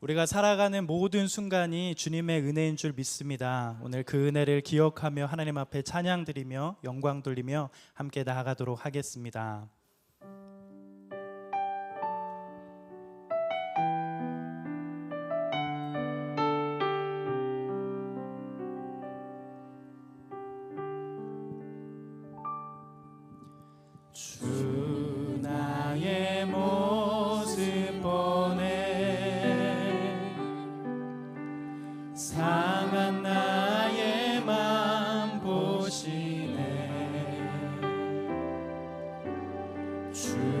우리가 살아가는 모든 순간이 주님의 은혜인 줄 믿습니다. 오늘 그 은혜를 기억하며 하나님 앞에 찬양 드리며 영광 돌리며 함께 나아가도록 하겠습니다. 주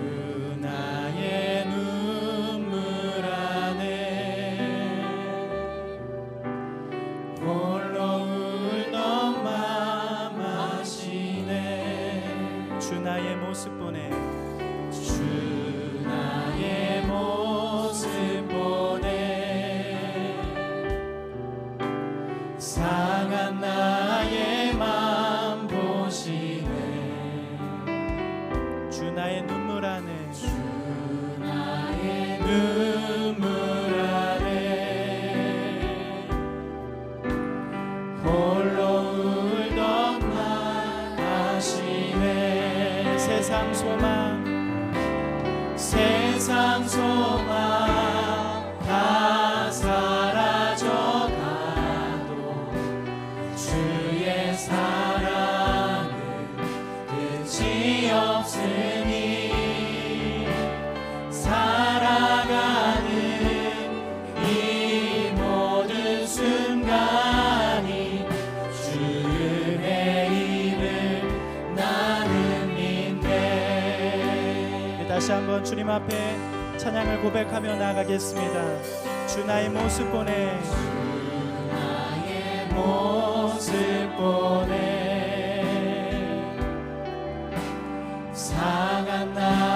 세상 소망 세상 소망 앞에 찬양을 고백하며 나아가겠습니다. 주 나의 모습 보내. 모습 보내. 상한 나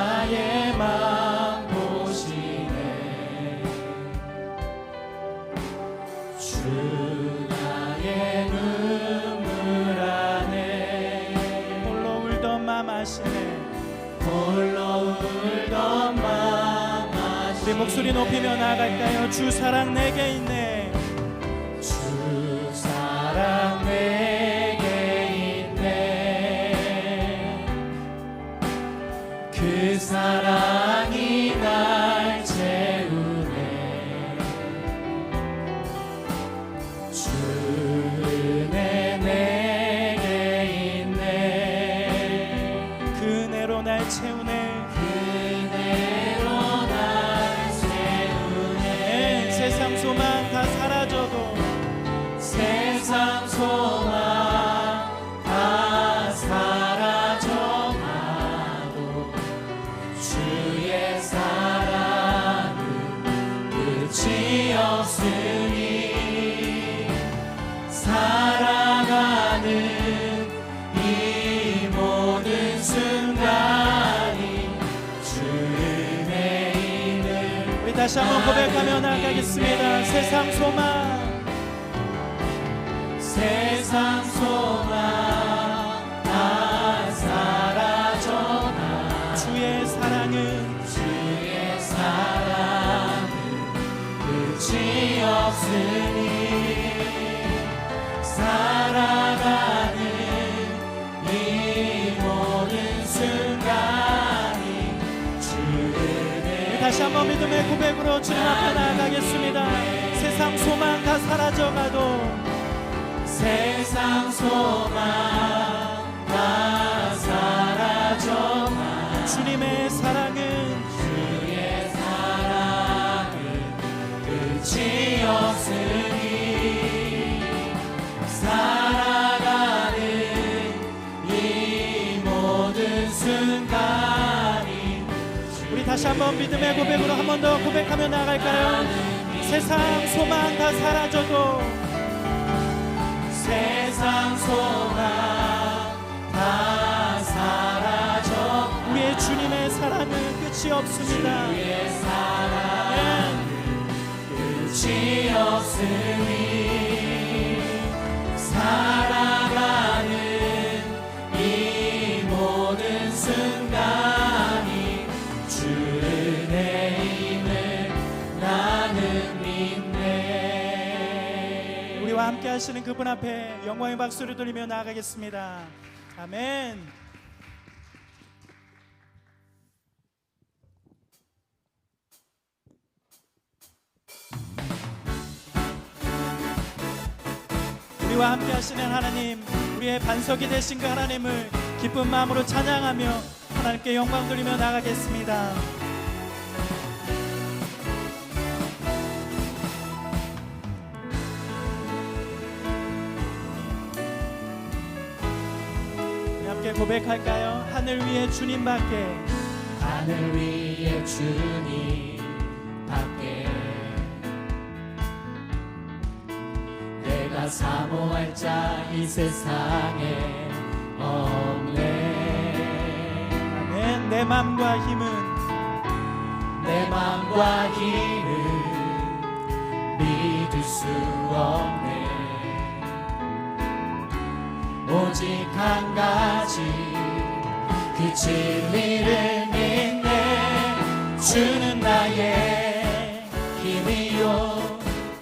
목소리 높이며 나아갈까요? 주 사랑 내게 있네 끝이 없으니 살아가는 이 모든 순간이 주의 이름 우리 다시 한번 고백하며 나아가겠습니다. 세상 소망. 세상 소망 다시 한번 믿음의 고백으로 주님 앞에 나아가겠습니다. 세상 소망 다 사라져가도 세상 소망 다 사라져가 주님의 사랑은 없으니 살아가는 이 모든 순간이 우리 다시 한번 믿음의 고백으로 한 번 더 고백하며 나갈까요? 세상 소망 다 사라져도 세상 소망 다 사라져 우리의 주님의 사랑은 끝이 없습니다 여성이 살아가는 이 모든 순간이 주님을 나누님을 우리와 함께 하시는 그분 앞에 영광의 박수를 돌리며 나아가겠습니다. 아멘. 우리와 함께 하시는 하나님, 우리의 반석이 되신 그 하나님을 기쁜 마음으로 찬양하며 하나님께 영광 돌리며 나가겠습니다. 우리 함께 고백할까요? 하늘 위에 주님밖에 하늘 위에 주님 사모할 자 이 세상에 없네. 내 맘과 힘은 내 맘과 힘을 믿을 수 없네. 오직 한 가지 그 진리를 믿네. 주는 나의 힘이요.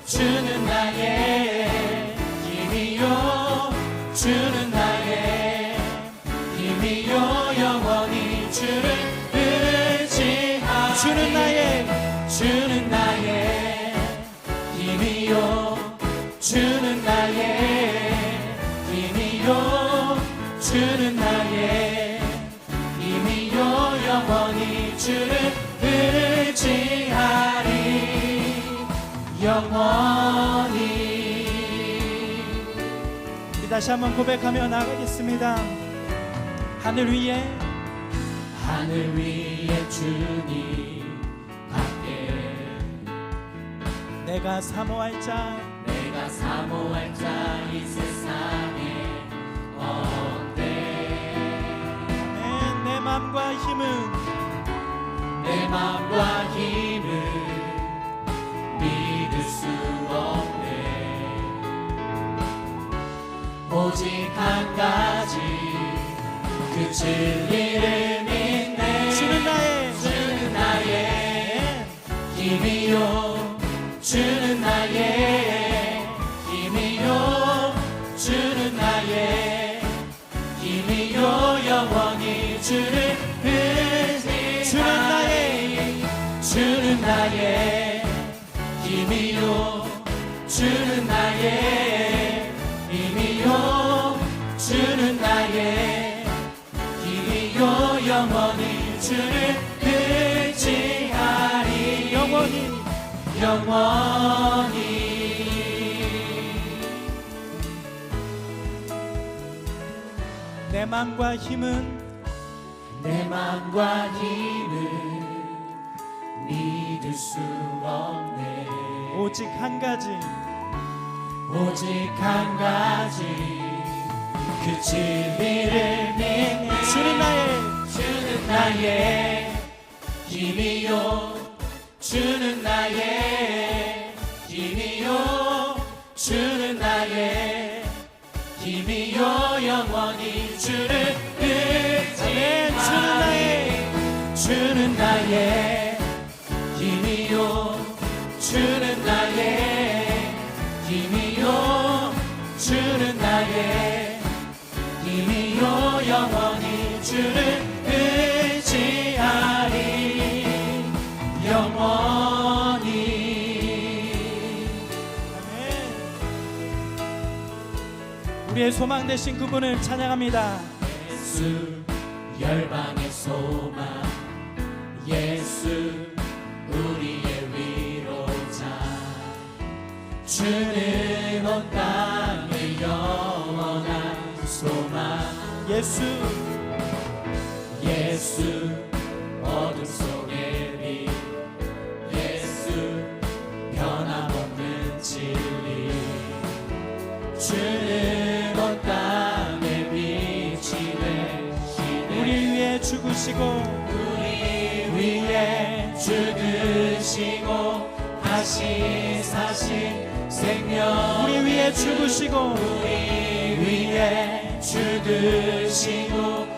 주는 나의 주는 나의 힘이요 영원히 주를 의지하리. 주는 나의 주는 나의 힘이요 주는 나의 힘이요 주는 나의 힘이요 영원히 주를 의지하리. 영원히 다시 한번 고백하며 나가겠습니다. 하늘 위에 하늘 위에 주님 밖에 내가 사모할 자 내가 사모할 자 이 세상에 없네 아멘. 내 맘과 힘은 내 맘과 힘을 믿을 수 오직 한 가지. 그 진리를 믿네 주는 나의 주는 나의 힘이요. 주는 나의 힘이요. 주는 나의 힘이요. 영원히 주를 의지하리. 주는 나의 주는 나의 힘이요. 주는 나의 힘이요 주는 나의 힘이요 영원히 주를 의지하리. 영원히. 영원히. 내 맘과 힘은 내 맘과 힘을 믿을 수 없네. 오직 한 가지. 오직 한 가지 그 진리를 믿네 주는 나의 주는 나의 힘이요. 주는 나의 힘이요. 주는 나의 힘이요. 영원히 주를 아멘. 주는 나의 주는 나의 주를 의지하리. 영원히. 우리의 소망 되신 그분을 찬양합니다. 예수 열방의 소망. 예수 우리의 위로자. 주는 온 땅의 영원한 소망. 예수 예수 어둠 속의 빛 예수 변함없는 진리. 주는 온 땅의 빛이 되시네. 우리 위해 죽으시고 우리 위에 죽으시고 다시 사신 생명. 우리 위해 죽으시고 우리 위에 죽으시고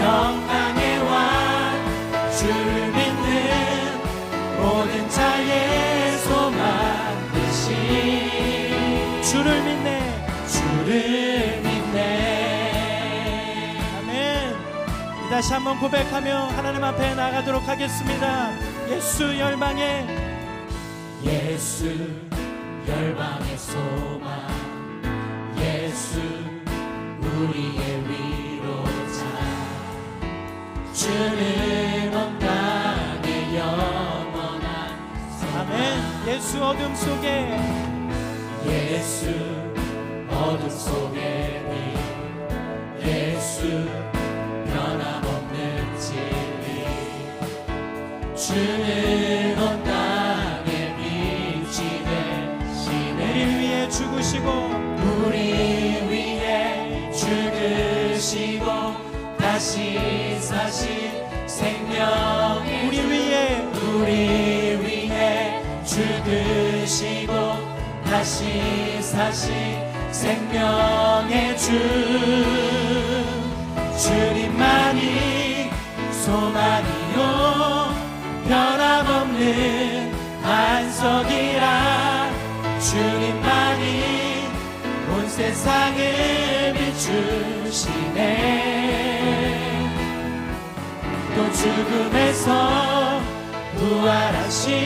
영광의 왕 주를 믿는 모든 자의 소망 되신 주를 믿네. 주를 믿네. 아멘. 다시 한번 고백하며 하나님 앞에 나가도록 하겠습니다. 예수 열방에 예수 열방의 소망. 예수 우리의 위로자 주는 온 땅에 영원한 아멘. 예수 어둠 속에. 예수 어둠 속에 빛 예수 변함없는 진리. 주 우리 위해 우리 위해 죽으시고 다시 사신 생명의 주. 주님만이 소망이요. 변함없는 안석이라. 주님만이 온 세상을 비추시네 또 죽음에서 부활하신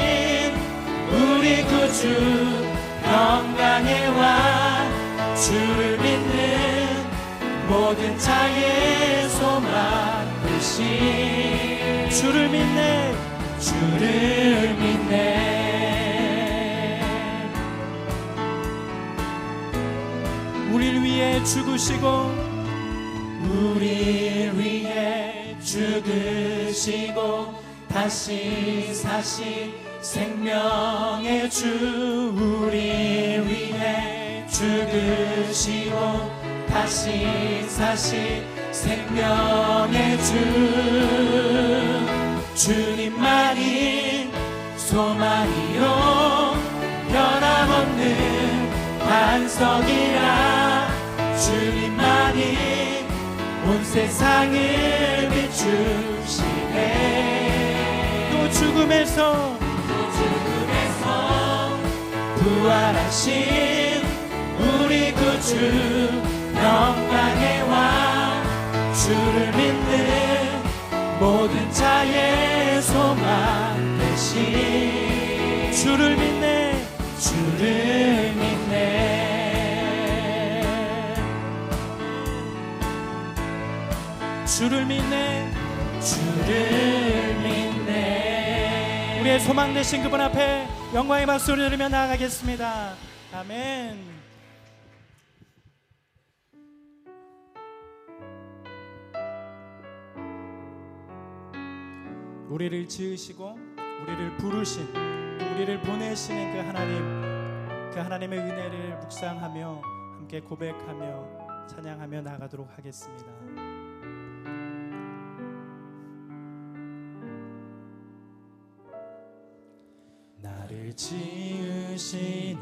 우리 구주 영광의 왕 주를 믿는 모든 자의 소망 되신 주를 믿네 주를 믿네. 우리를 위해 죽으시고 우리 위해 죽으시고 다시 사신 생명의 주 우리 위해 죽으시고 다시 사신 생명의 주 주님만이 소망이요 변함없는 반석이라 주님만이 온 세상을 비추시네. 또 죽음에서 또 죽음에서 부활하신 우리 구주 영광의 왕 주를 믿는 모든 자의 소망 되신 주를 믿네 주를 믿네 주를 믿네. 주를 믿네. 우리의 소망 되신 그분 앞에 영광의 박수를 들으며 나아가겠습니다. 아멘. 우리를 지으시고 우리를 부르신 또 우리를 보내시는 그 하나님 그 하나님의 은혜를 묵상하며 함께 고백하며 찬양하며 나가도록 하겠습니다. 나를 지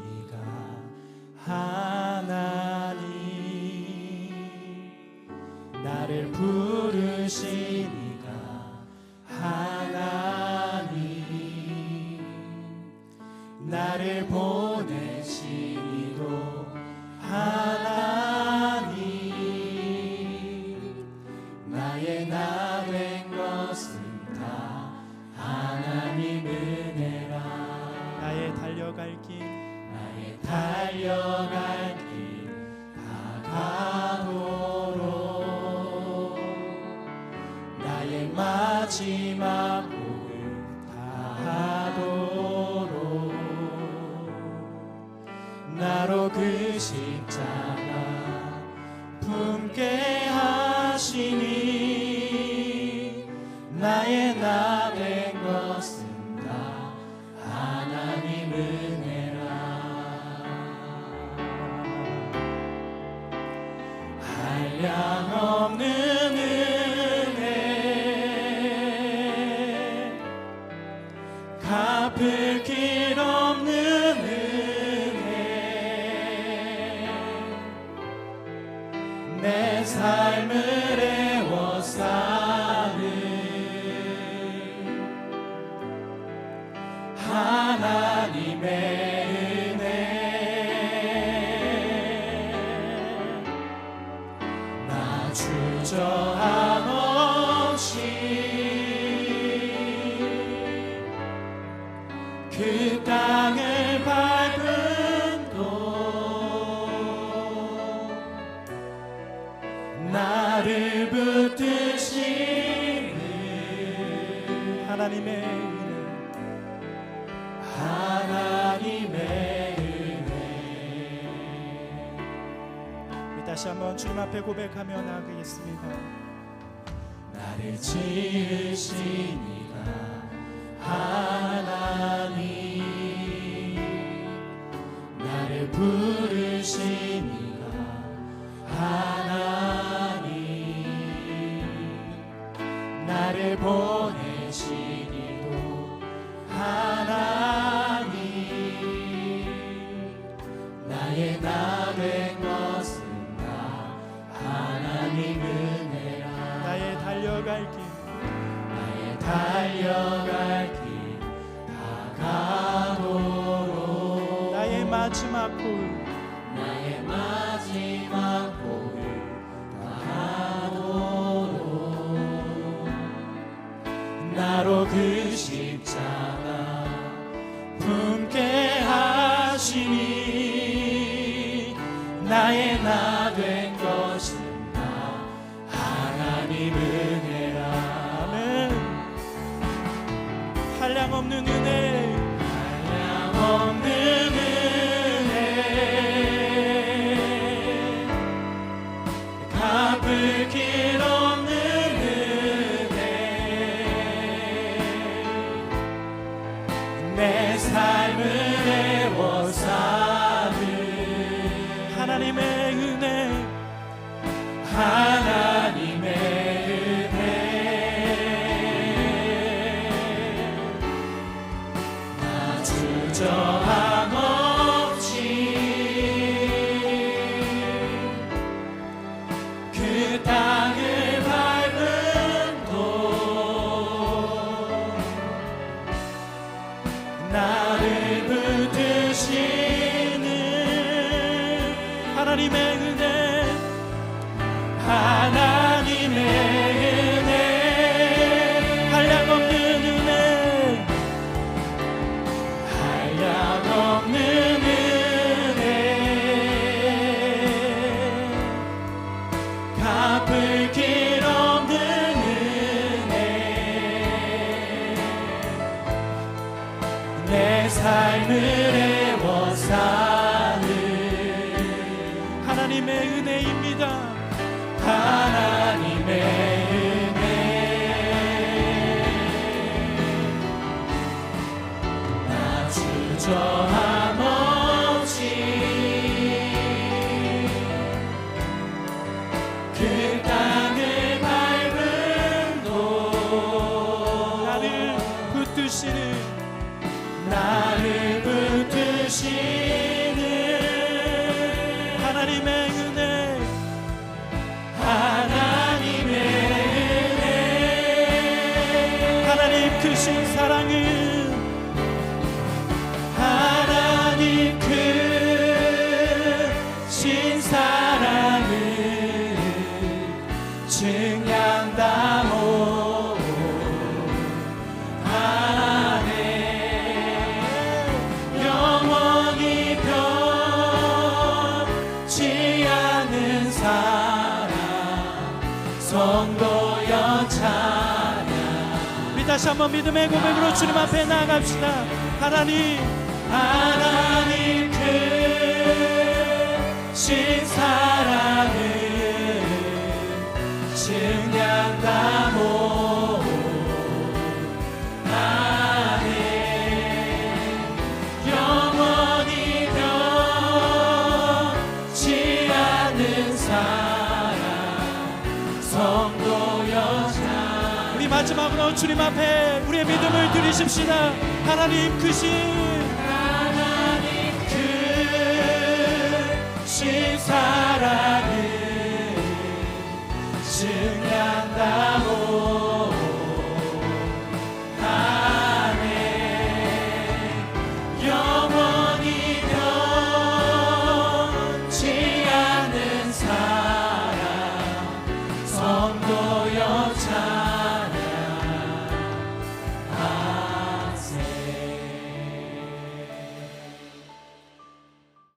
것은 다. 하나님 은 주저하 다시 한번 주님 앞에 고백하며 나아가겠습니다. 나를 지으신 이가 하나님 나를 부 바로 그시 libertar. 다시 한번 믿음의 고백으로 주님 앞에 나아갑시다. 하나님, 하나님 그신 사랑을 증량 담모 않는 사랑 성도여 마지막으로 주님 앞에 우리의 믿음을 드리십시다. 하나님 크신 하나님 크신 사랑을 증명한다고